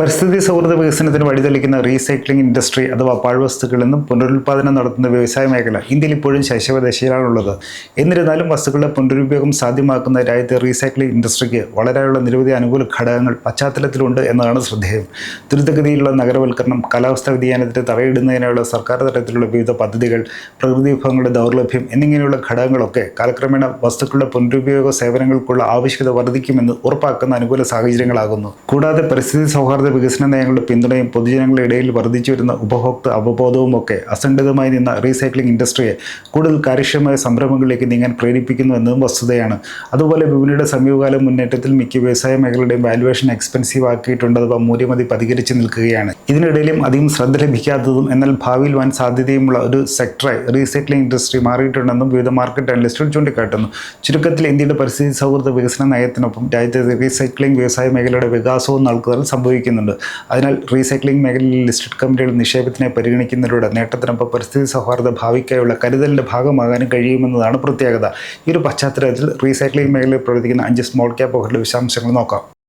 പരിസ്ഥിതി സൗഹൃദ വികസനത്തിന് വഴിതെളിക്കുന്ന റീസൈക്ലിംഗ് ഇൻഡസ്ട്രി അഥവാ പാഴ്വസ്തുക്കളിൽ നിന്നും പുനരുൽപ്പാദനം നടത്തുന്ന വ്യവസായ മേഖല ഇന്ത്യയിൽ ഇപ്പോഴും ശൈശവദശയിലാണുള്ളത്. എന്നിരുന്നാലും വസ്തുക്കളുടെ പുനരുപയോഗം സാധ്യമാക്കുന്ന രാജ്യത്തെ റീസൈക്ലിംഗ് ഇൻഡസ്ട്രിക്ക് വളരാനുള്ള നിരവധി അനുകൂല ഘടകങ്ങൾ പശ്ചാത്തലത്തിലുണ്ട് എന്നതാണ് ശ്രദ്ധേയം. ദ്രുതഗതിയിലുള്ള നഗരവൽക്കരണം കാലാവസ്ഥാ വ്യതിയാനത്തിന് തടയിടുന്നതിനുള്ള സർക്കാർ തലത്തിലുള്ള വിവിധ പദ്ധതികൾ പ്രകൃതി വിഭവങ്ങളുടെ ദൗർലഭ്യം എന്നിങ്ങനെയുള്ള ഘടകങ്ങളൊക്കെ കാലക്രമേണ വസ്തുക്കളുടെ പുനരുപയോഗ സേവനങ്ങൾക്കുള്ള ആവശ്യകത വർദ്ധിക്കുമെന്ന് ഉറപ്പാക്കുന്ന അനുകൂല സാഹചര്യങ്ങളാകുന്നു. കൂടാതെ പരിസ്ഥിതി സൗഹാർദ്ദ വികസന നയങ്ങളുടെ പിന്തുണയും പൊതുജനങ്ങളുടെ ഇടയിൽ വർദ്ധിച്ചു വരുന്ന ഉപഭോക്തൃ അവബോധവും ഒക്കെ അസംഘടിതമായി നിന്ന റീസൈക്ലിംഗ് ഇൻഡസ്ട്രിയെ കൂടുതൽ കാര്യക്ഷമമായ സംരംഭങ്ങളിലേക്ക് നീങ്ങാൻ പ്രേരിപ്പിക്കുന്നു എന്നതും വസ്തുതയാണ്. അതുപോലെ വിപണിയുടെ സമീപകാല മുന്നേറ്റത്തിൽ മിക്ക വ്യവസായ മേഖലയുടെയും വാല്യുവേഷൻ എക്സ്പെൻസീവ് ആക്കിയിട്ടുണ്ട് അഥവാ മൂല്യമതി പതികരിച്ച് നിൽക്കുകയാണ്. ഇതിനിടയിലും അധികം ശ്രദ്ധ ലഭിക്കാത്തതും എന്നാൽ ഭാവിയിൽ വൻ സാധ്യതയുമുള്ള ഒരു സെക്ടറായി റീസൈക്ലിംഗ് ഇൻഡസ്ട്രി മാറിയിട്ടുണ്ടെന്നും വിവിധ മാർക്കറ്റ് അനലിസ്റ്റുകൾ ചൂണ്ടിക്കാട്ടുന്നു. ചുരുക്കത്തിൽ ഇന്ത്യയുടെ പരിസ്ഥിതി സൗഹൃദ വികസന നയത്തിനൊപ്പം രാജ്യത്തെ റീസൈക്ലിംഗ് വ്യവസായ മേഖലയുടെ വികാസവും നൽകുന്നതിൽ സംഭവിക്കുന്നുണ്ട് അതിനാൽ റീസൈക്ലിംഗ് മേഖലയിൽ ലിസ്റ്റഡ് കമ്പനികൾ നിക്ഷേപത്തിനെ പരിഗണിക്കുന്നതിലൂടെ നേട്ടത്തിനൊപ്പം പരിസ്ഥിതി സൗഹാർദ്ദ ഭാവിക്കായുള്ള കരുതലിന്റെ ഭാഗമാകാനും കഴിയുമെന്നതാണ് പ്രത്യേകത. ഈ ഒരു പശ്ചാത്തലത്തിൽ റീസൈക്ലിംഗ് മേഖലയിൽ പ്രവർത്തിക്കുന്ന അഞ്ച് സ്മോൾ ക്യാപ്പ് ഓഹരിയുടെ വിശദാംശങ്ങൾ നോക്കാം.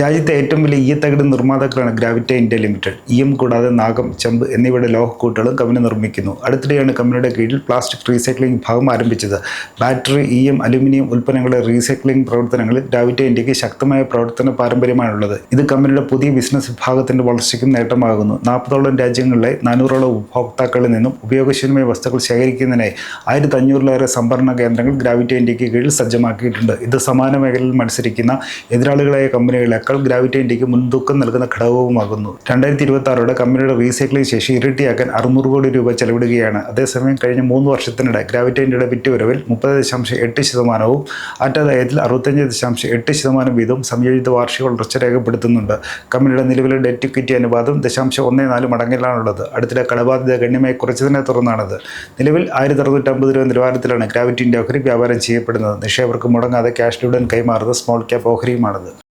രാജ്യത്തെ ഏറ്റവും വലിയ ഈയത്തകിട് നിർമ്മാതാക്കളാണ് ഗ്രാവിറ്റ ഇന്ത്യ ലിമിറ്റഡ് ഈയം കൂടാതെ നാഗം ചെമ്പ് എന്നിവയുടെ ലോഹക്കൂട്ടുകളും കമ്പനി നിർമ്മിക്കുന്നു. അടുത്തിടെയാണ് കമ്പനിയുടെ കീഴിൽ പ്ലാസ്റ്റിക് റീസൈക്ലിംഗ് വിഭാഗം ആരംഭിച്ചത്. ബാറ്ററി ഈയം അലുമിനിയം ഉൽപ്പന്നങ്ങളുടെ റീസൈക്ലിംഗ് പ്രവർത്തനങ്ങളിൽ ഗ്രാവിറ്റ ഇന്ത്യയ്ക്ക് ശക്തമായ പ്രവർത്തന പാരമ്പര്യമാണുള്ളത്. ഇത് കമ്പനിയുടെ പുതിയ ബിസിനസ് വിഭാഗത്തിന്റെ വളർച്ചയ്ക്കും നേട്ടമാകുന്നു. നാൽപ്പതോളം രാജ്യങ്ങളിലെ നാനൂറോളം ഉപഭോക്താക്കളിൽ നിന്നും ഉപയോഗശൂന്യമായ വസ്തുക്കൾ ശേഖരിക്കുന്നതിനായി ആയിരത്തി അഞ്ഞൂറിലേറെ സംഭരണ കേന്ദ്രങ്ങൾ ഗ്രാവിറ്റ ഇന്ത്യയ്ക്ക് കീഴിൽ സജ്ജമാക്കിയിട്ടുണ്ട്. ഇത് സമാന മേഖലയിൽ മത്സരിക്കുന്ന എതിരാളികളായ കമ്പനികളെ യേക്കാൾ ഗ്രാവിറ്റി ഇന്ത്യയ്ക്ക് മുൻതൂക്കം നൽകുന്ന ഘടകവുമാകുന്നു. രണ്ടായിരത്തി ഇരുപത്തി ആറോടെ കമ്പനിയുടെ റീസൈക്ലിംഗ് ശേഷി ഇരട്ടിയാക്കാൻ അറുന്നൂറ് കോടി രൂപ ചെലവിടുകയാണ്. അതേസമയം കഴിഞ്ഞ മൂന്ന് വർഷത്തിനിടെ ഗ്രാവിറ്റി ഇന്ത്യയുടെ വിറ്റുവരവിൽ മുപ്പത് ദശാംശം എട്ട് ശതമാനവും അറ്റാദായത്തിൽ അറുപത്തഞ്ച് ദശാംശം എട്ട് ശതമാനം വീതവും സംയോജിത വാർഷിക വളർച്ച രേഖപ്പെടുത്തുന്നുണ്ട്. കമ്പനിയുടെ നിലവിലെ ഡെറ്റ് ഇക്വിറ്റി അനുപാതം ദശാംശം ഒന്നേ നാല് മടങ്ങിലാണുള്ളത് അടുത്തിടെ കടബാധ്യത ഗണ്യമായി കുറച്ചതിനെ തുടർന്നാണത്. നിലവിൽ ആയിരത്തി അറുന്നൂറ്റമ്പത് രൂപ നിലവാരത്തിലാണ് ഗ്രാവിറ്റി ഇന്ത്യ ഓഹരി വ്യാപാരം ചെയ്യപ്പെടുന്നത്. നിക്ഷേപകർക്ക് മുടങ്ങാതെ ക്യാഷ് ഡിവിഡൻ കൈമാറുന്നത് സ്മോൾ ക്യാപ്പ് ഓഹരിയുമാണത്.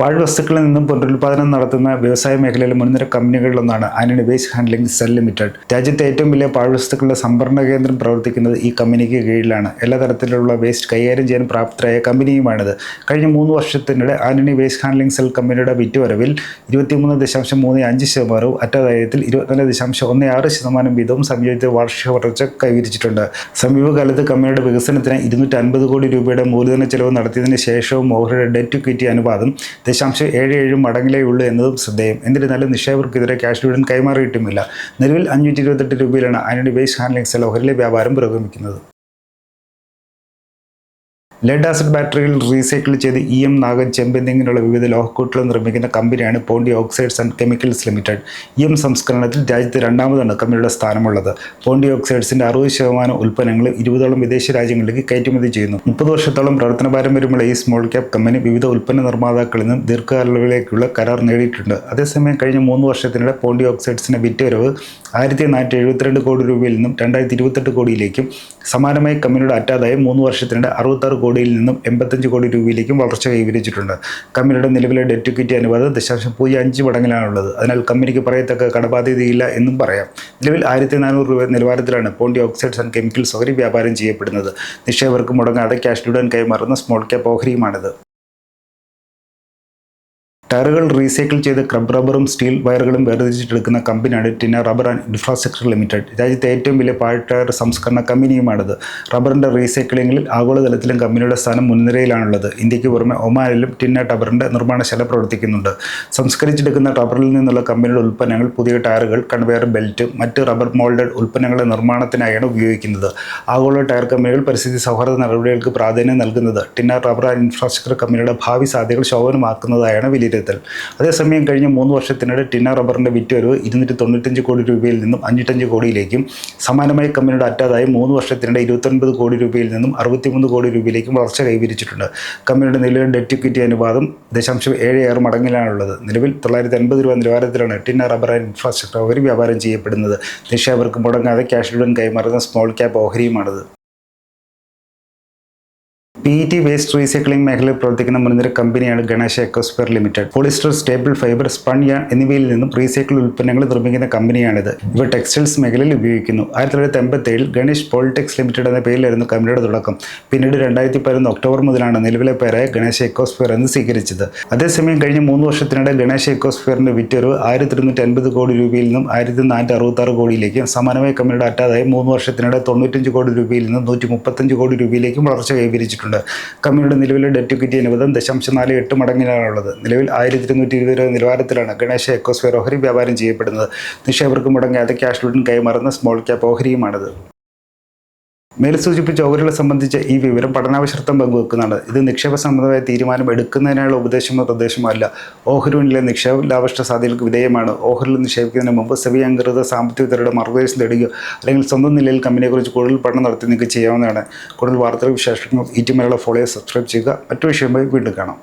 പാഴ്വസ്തുക്കളിൽ നിന്നും പുനരുൽപാദനം നടത്തുന്ന വ്യവസായ മേഖലയിലെ മുൻനിര കമ്പനികളിലൊന്നാണ് Antony waste handling cell limited. രാജ്യത്തെ ഏറ്റവും വലിയ പാഴ്വസ്തുക്കളുടെ സംഭരണ കേന്ദ്രം പ്രവർത്തിക്കുന്നത് ഈ കമ്പനിക്ക് കീഴിലാണ്. എല്ലാ തരത്തിലുള്ള വേസ്റ്റ് കൈകാര്യം ചെയ്യാൻ പ്രാപ്തരായ കമ്പനിയുമാണിത്. കഴിഞ്ഞ മൂന്ന് വർഷത്തിനിടെ ആന്റണി വേസ്റ്റ് ഹാൻഡ്ലിംഗ് സെൽ കമ്പനിയുടെ വിറ്റുവരവിൽ ഇരുപത്തിമൂന്ന് ദശാംശം മൂന്ന് അഞ്ച് ശതമാനവും അറ്റാദായത്തിൽ ഇരുപത്തിനാല് ദശാംശം ഒന്ന് ആറ് ശതമാനം വീതവും സംയോജിത വാർഷിക വളർച്ച കൈവരിച്ചിട്ടുണ്ട്. സമീപകാലത്ത് കമ്പനിയുടെ വികസനത്തിന് ഇരുന്നൂറ്റി അൻപത് കോടി രൂപയുടെ മൂലധന ചെലവ് നടത്തിയതിന് ശേഷവും ഓഹരിയുടെ ഡെറ്റ് ഇക്വിറ്റി അനുപാതം ദശാംശം ഏഴ് ഏഴ് മടങ്ങിലേ ഉള്ളൂ എന്നതും ശ്രദ്ധേയം. എന്നിരുന്നാലും നിക്ഷേപകർക്കെതിരെ ക്യാഷ് ഡിവിഡൻ കൈമാറിയിട്ടുമില്ല നിലവിൽ അഞ്ഞൂറ്റി ഇരുപത്തെട്ട് രൂപയിലാണ് ആന്റണി ബേസ് ഹാൻഡ്ലിംഗ് സെൽ ഓഹരിലെ വ്യാപാരം പുരോഗമിക്കുന്നത്. ലെഡ് ആസിഡ് ബാറ്ററികൾ റീസൈക്കിൾ ചെയ്ത് ഇ എം നാഗൻ ചെമ്പ് എന്നിങ്ങനെയുള്ള വിവിധ ലോഹക്കൂട്ടുകൾ നിർമ്മിക്കുന്ന കമ്പനിയാണ് Pondy oxides and chemicals limited E M സംസ്കരണത്തിൽ രാജ്യത്ത് രണ്ടാമതാണ് കമ്പനിയുടെ സ്ഥാനമുള്ളത്. പോണ്ടി ഓക്സൈഡ്സിന്റെ അറുപത് ശതമാനം ഉൽപ്പന്നങ്ങൾ ഇരുപതോളം വിദേശ രാജ്യങ്ങളിലേക്ക് കയറ്റുമതി ചെയ്യുന്നു. മുപ്പത് വർഷത്തോളം പ്രവർത്തന പാരമ്പര്യമുള്ള ഈ സ്മോൾ ക്യാപ് കമ്പനി വിവിധ ഉൽപ്പന്ന നിർമ്മാതാക്കളിൽ നിന്നും ദീർഘകാലങ്ങളിലേക്കുള്ള കരാർ നേടിയിട്ടുണ്ട്. അതേസമയം കഴിഞ്ഞ മൂന്ന് വർഷത്തിനിടെ പോണ്ടി ഓക്സൈഡ്സിന്റെ വിറ്റുവരവ് ആയിരത്തി നാനൂറ്റി എഴുപത്തിരണ്ട് കോടി രൂപയിൽ നിന്നും രണ്ടായിരത്തി ഇരുപത്തെട്ട് കോടിയിലേക്കും സമാനമായി കമ്പനിയുടെ അറ്റാദായം മൂന്ന് വർഷത്തിനിടെ അറുപത്താറ് കോടിയിൽ നിന്നും എൺപത്തഞ്ച് കോടി രൂപയിലേക്കും വളർച്ച കൈവരിച്ചിട്ടുണ്ട്. കമ്പനിയുടെ നിലവിലെ ഡെറ്റ് ഇക്വിറ്റി അനുപാതം ദശാംശം പൂജ്യം അഞ്ച് മടങ്ങിലാണുള്ളത്. അതിനാൽ കമ്പനിക്ക് പറയത്തക്ക കടബാധ്യതയില്ല എന്നും പറയാം. നിലവിൽ ആയിരത്തി നാനൂറ് രൂപ നിലവാരത്തിലാണ് പോണ്ടി ഓക്സൈഡ്സ് ആൻഡ് കെമിക്കൽസ് ഓഹരി വ്യാപാരം ചെയ്യപ്പെടുന്നത്. നിക്ഷേപകർക്ക് മുടങ്ങാതെ ക്യാഷ് ഡിവിഡൻ കൈമാറുന്ന സ്മോൾ ക്യാപ്പ് ഓഹരിയുമാണിത്. ടയറുകൾ റീസൈക്കിൾ ചെയ്ത് ക്രബ് റബ്ബറും സ്റ്റീൽ വയറുകളും വേർതിരിച്ചെടുക്കുന്ന കമ്പനിയാണ് Tinna rubber and infrastructure limited. രാജ്യത്തെ ഏറ്റവും വലിയ പാഴ് ടയർ സംസ്കരണ കമ്പനിയുമാണിത്. റബ്ബറിന്റെ റീസൈക്ലിംഗിൽ ആഗോളതലത്തിലും കമ്പനിയുടെ സ്ഥാനം മുൻനിരയിലാണുള്ളത്. ഇന്ത്യയ്ക്ക് പുറമെ ഒമാനിലും ടിന്ന ടബറിന്റെ നിർമ്മാണശാല പ്രവർത്തിക്കുന്നുണ്ട്. സംസ്കരിച്ചെടുക്കുന്ന റബ്ബറിൽ നിന്നുള്ള കമ്പനിയുടെ ഉൽപ്പന്നങ്ങൾ പുതിയ ടയറുകൾ കൺവെയർ ബെൽറ്റ് മറ്റ് റബ്ബർ മോൾഡഡ് ഉൽപ്പന്നങ്ങളുടെ നിർമ്മാണത്തിനായാണ് ഉപയോഗിക്കുന്നത്. ആഗോള ടയർ കമ്പനികൾ പരിസ്ഥിതി സൗഹൃദ നടപടികൾക്ക് പ്രാധാന്യം നൽകുന്നത് ടിന്ന റബ്ബർ ആൻഡ് ഇൻഫ്രാസ്ട്രക്ചർ കമ്പനിയുടെ ഭാവി സാധ്യതകൾ ശോഭനമാക്കുന്നതായാണ് വിലയിരുത്തൽ അതേസമയം കഴിഞ്ഞ മൂന്ന് വർഷത്തിനിടെ ടിന്ന റബ്ബറിന്റെ വിറ്റുവരവ് ഇരുന്നൂറ്റി തൊണ്ണൂറ്റഞ്ച് കോടി രൂപയിൽ നിന്നും അഞ്ഞൂറ്റഞ്ച് കോടിയിലേക്കും സമാനമായി കമ്പനിയുടെ അറ്റാതായി മൂന്ന് വർഷത്തിനിടെ ഇരുപത്തൊൻപത് കോടി രൂപയിൽ നിന്നും അറുപത്തിമൂന്ന് കോടി രൂപയിലേക്കും വളർച്ച കൈവരിച്ചിട്ടുണ്ട്. കമ്പനിയുടെ നിലവിലെ ഡെറ്റ് ഇക്വിറ്റി അനുപാതം ദശാംശം ഏഴ് ആറ് മടങ്ങിലാണുള്ളത്. നിലവിൽ തൊള്ളായിരത്തി അൻപത് രൂപ നിലവാരത്തിലാണ് ടിന്ന റബ്ബർ ആൻഡ് ഇൻഫ്രാസ്ട്രക്ചർ ഓഹരി വ്യാപാരം ചെയ്യപ്പെടുന്നത്. നിക്ഷേപകർക്ക് മുടങ്ങാതെ ക്യാഷ് ഡിവിഡൻ കൈമാറുന്ന സ്മോൾ ക്യാപ് ഓഹരിയുമാണിത്. പി ടി വേസ്റ്റ് റീസൈക്ലിംഗ് മേഖലയിൽ പ്രവർത്തിക്കുന്ന മുൻനിര കമ്പനിയാണ് Ganesha ecosphere limited. Polyester staple fibre spun എന്നിവയിൽ നിന്നും റീസൈക്കിൾ ഉൽപ്പന്നങ്ങൾ നിർമ്മിക്കുന്ന കമ്പനിയാണിത്. ഇവ ടെക്സ്റ്റൈൽസ് മേഖലയിൽ ഉപയോഗിക്കുന്നു. ആയിരത്തി തൊള്ളായിരത്തി എൺപത്തി ഏഴിൽ ഗണേഷ് പോളിടെക്സ് ലിമിറ്റഡ് എന്ന പേരിലായിരുന്നു കമ്പനിയുടെ തുടക്കം. പിന്നീട് രണ്ടായിരത്തി പതിനൊന്ന് ഒക്ടോബർ മുതലാണ് നിലവിലെ പേരായ ഗണേശ എക്കോസ്ഫിയർ എന്ന് സ്വീകരിച്ചത്. അതേസമയം കഴിഞ്ഞ മൂന്ന് വർഷത്തിനിടെ ഗണേശ എക്കോസ്ഫിയറിന്റെ വിറ്റൊരു ആയിരത്തി ഇരുന്നൂറ്റി അൻപത് കോടി രൂപയിൽ നിന്നും ആയിരത്തി നാനൂറ്റി അറുപത്തി ആറ് കോടിയിലേക്കും സമാനമായ കമ്പനിയുടെ അറ്റാതായി മൂന്ന് വർഷത്തിനിടെ തൊണ്ണൂറ്റഞ്ച് കോടി രൂപയിൽ നിന്നും നൂറ്റി മുപ്പത്തഞ്ച് കോടി രൂപയിലേക്കും വളർച്ച കൈവരിച്ചിട്ടുണ്ട്. കമ്പനിയുടെ നിലവിലെ ഡെറ്റ് ഇക്വിറ്റി അനുവദം ദശാംശം നാല് എട്ട് മടങ്ങിലാണുള്ളത്. നിലവിൽ ആയിരത്തി ഇരുന്നൂറ്റി ഇരുപത് രൂപ നിലവാരത്തിലാണ് ഗണേശ എക്കോസ്ഫിയർ ഓഹരി വ്യാപാരം ചെയ്യപ്പെടുന്നത്. നിക്ഷേപർക്ക് മുടങ്ങാതെ ക്യാഷ് ലുഡൻ കൈമാറുന്ന സ്മോൾ ക്യാപ്പ് ഓഹരിയുമാണിത്. മേൽ സൂചിപ്പിച്ച ഓഹരികളെ സംബന്ധിച്ച് ഈ വിവരം പഠനാവശ്രത്തം പങ്കുവെക്കുന്നതാണ് ഇത് നിക്ഷേപ സംബന്ധമായ തീരുമാനം എടുക്കുന്നതിനുള്ള ഉപദേശമോ നിർദ്ദേശമോ അല്ല. ഓഹരികളിലെ നിക്ഷേപ ലാഭഷ്ട സാധ്യതകൾക്ക് വിധേയമാണ്. ഓഹരിൽ നിക്ഷേപിക്കുന്നതിന് മുമ്പ് സെബി അംഗീകൃത സാമ്പത്തിക വിദഗ്ധരുടെ മാർഗനിർദ്ദേശം തേടുകയോ അല്ലെങ്കിൽ സ്വന്തം നിലയിൽ കമ്പനിയെക്കുറിച്ച് കൂടുതൽ പഠനം നടത്തി നിങ്ങൾക്ക് ചെയ്യാവുന്നതാണ്. കൂടുതൽ വാർത്തകൾ വിശേഷങ്ങളും ഈ ടി ഫോളോ സബ്സ്ക്രൈബ് ചെയ്യുക. മറ്റു വിഷയമായി വീണ്ടും കാണാം.